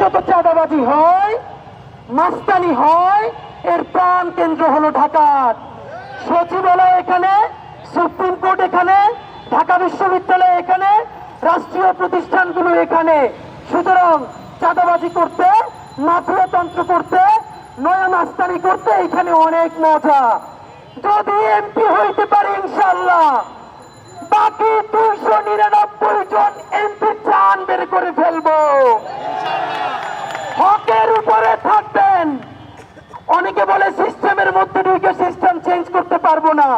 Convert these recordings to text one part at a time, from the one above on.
যত চাঁদাবাজি হয়, মাস্তানি হয়, এর প্রাণ কেন্দ্র হলো ঢাকার। সচিবালয় এখানে, সুপ্রিম কোর্ট এখানে, ঢাকা বিশ্ববিদ্যালয় এখানে, রাষ্ট্রীয় প্রতিষ্ঠানগুলো এখানে। সুতরাং চাঁদাবাজি করতে, মাফিয়াতন্ত্র করতে, নয়া মাস্তানি করতে এখানে অনেক মজা। যদি এমপি হইতে পারে ইনশাল্লাহ বাকি দুইশো নিরানব্বই জন এমপি চান বের করে মধ্যে ঢুকে সিস্টেম চেঞ্জ করতে পারব না।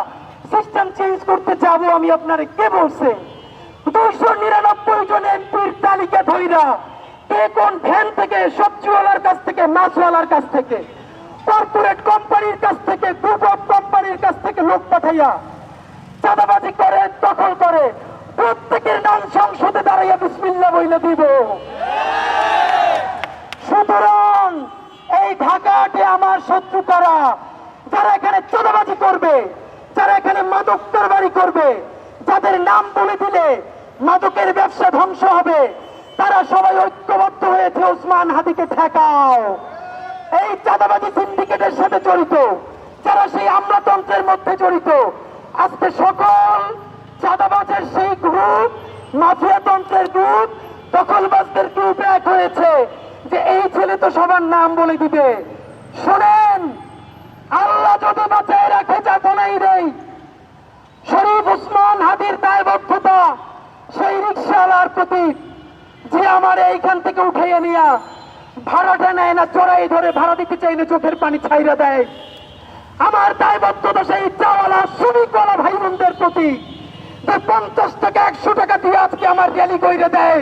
সিস্টেম চেঞ্জ করতে যাব আমি আপনার। কে বলছে? দুইশো নিরানব্বই জন এমপির তালিকা ধইরা কে কোন ভ্যান থেকে, সবজিওয়ালার কাছ থেকে, মাছওয়ালার কাছ থেকে কর্পোরেট কোম্পানির কাছ থেকে গ্রুপ অফ কোম্পানির কাছ থেকে লোক পাঠাইয়া চাঁদাবাজি করে, দখল করে, প্রত্যেকের নাম সংসদে দাঁড়াইয়া বিসমিল্লা বইলে দিব। সুতরাং এই ঢাকাতে আমার শত্রু কারা। যারা এখানে চাঁদাবাজি করবে, যারা এখানে মাদক কারবারি করবে, যাদের নাম বলে দিলে মাদকের ব্যবসা ধ্বংস হবে, তারা সবাই ঐক্যবদ্ধ হয়েছে ওসমান হাদিকে ঠেকাও। এই চাঁদাবাজি সিন্ডিকেটের সাথে জড়িত, যারা সেই আমলাতন্ত্রের মধ্যে জড়িত, আজকে সকল চাঁদাবাজের সেই গ্রুপ মাফিয়াতন্ত্রের গ্রুপ দখলবাজদের গ্রুপ এক হয়েছে, যে এই ছেলে তো সবার নাম বলে দিবে। শোনেন আল্লাহ যদি বাঁচায় রাখে যা বলেই দেই। শরীফ উসমান হাদির দায়বদ্ধতা, সেই রিক্সাওয়ালার প্রতি যে আমার এইখান থেকে উঠাইয়া নিয়া ভাড়াটা নেয় না চড়াই ধরে ভাড়া দিতে চাই না, চোখের পানি ছাইরা দেয়। আমার দায়বদ্ধতা সেই চাওয়ালা শ্রমিকওয়ালা ভাই বোনদের প্রতি যে পঞ্চাশ টাকা, একশো টাকা দিয়ে আজকে আমার র্যালি কইরে দেয়।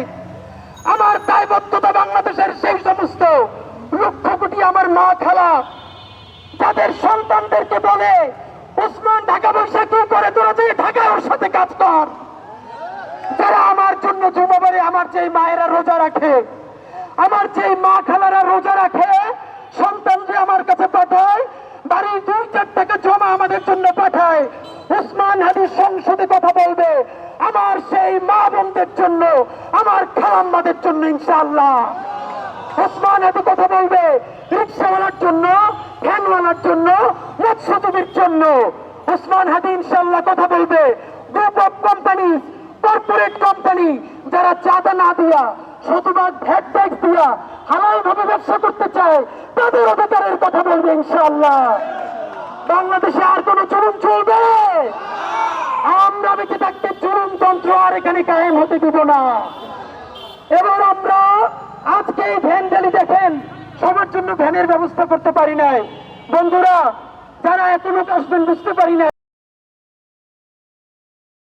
আমার দায়বদ্ধতা বাংলাদেশের সেই সমস্ত লক্ষ কোটি আমার মা খালা যাদের সন্তানদেরকে বলে, উসমান ঢাকা বসে কি করে? তোরা যে ঢাকায় ওর সাথে কাজ কর। যারা আমার জন্য জুমাবারে আমার যে মায়েরা রোজা রাখে, আমার যে মা খালারা রোজা রাখে সন্তানরা আমার কাছে পাঠায়, বাড়ির দুই চার টাকা জমা আমাদের জন্য পাঠায়, উসমান হাদির সংসদে কথা বলবে, আমার সেই মা বোনদের জন্য, আমার খালাম্মাদের জন্য ইনশাআল্লাহ। ওসমান এত কথা বলবে। রিক্সাওয়ালার জন্য ভ্যানওয়ালার জন্য, মৎস্যজীবীর জন্য। ওসমান হাদি ইনশাল্লাহ কথা বলবে। Group of company corporate company যারা চাঁদা না দিয়া শতভাগ ভ্যাট ট্যাক্স দিয়া হালাল ভাবে ব্যবসা করতে চায়, তাদের অধিকারের কথা বলবে ইনশাল্লাহ বাংলাদেশে আর কোন চলুন চলবে? আমরা বেঁচে থাকতে চলুন তন্ত্র আর এখানে কায়েম হতে দিব না। এই ভ্যান গালি দেখেন, সবার জন্য ভ্যানের ব্যবস্থা করতে পারি নাই। বন্ধুরা, যারা এত লোক আসবেন বুঝতে পারি নাই।